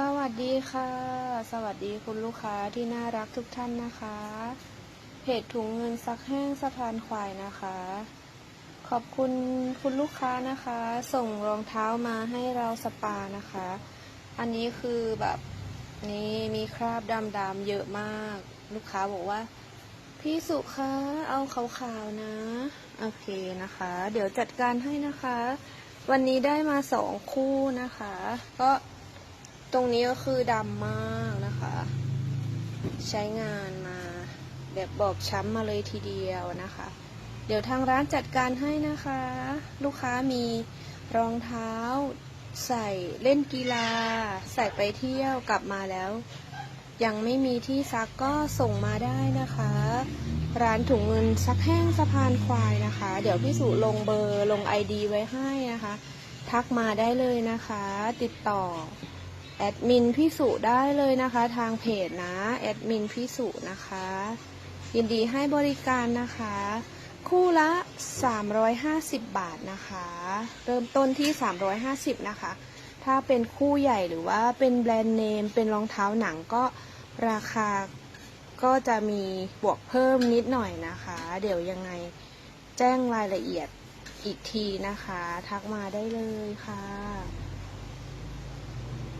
สวัสดีค่ะ สวัสดีคุณลูกค้าที่น่ารักทุกท่านนะคะ เพจถุงเงินซักแห้งสะพานควายนะคะ ขอบคุณคุณลูกค้านะคะ ส่งรองเท้ามาให้เราสปานะคะ อันนี้คือแบบนี่มีคราบดำๆเยอะมาก ลูกค้าบอกว่า พี่สุคะเอาขาวๆนะ โอเคนะคะ เดี๋ยวจัดการให้นะคะ วันนี้ได้มาสองคู่นะคะ ก็ ตรงนี้ก็คือดำมากนะคะ ใช้งานมาแบบบอบช้ำมาเลยทีเดียวนะคะ เดี๋ยวทางร้านจัดการให้นะคะ ลูกค้ามีรองเท้าใส่เล่นกีฬา ใส่ไปเที่ยวกลับมาแล้ว ยังไม่มีที่ซักก็ส่งมาได้นะคะ ร้านถุงเงินซักแห้งสะพานควายนะคะ เดี๋ยวพี่สุลงเบอร์ลง ID ไว้ให้นะคะ ทักมาได้เลยนะคะ ติดต่อ แอดมินพี่สุได้เลยนะคะ ทางเพจนะ แอดมินพี่สุนะคะ ยินดีให้บริการนะคะ คู่ละ 350 บาทนะคะ เริ่มต้นที่ 350 นะคะ ถ้าเป็นคู่ใหญ่หรือว่าเป็นแบรนด์เนม เป็นรองเท้าหนังก็ราคาก็จะมีบวกเพิ่มนิดหน่อยนะคะ เดี๋ยวยังไงแจ้งรายละเอียดอีกทีนะคะ ทักมาได้เลยค่ะ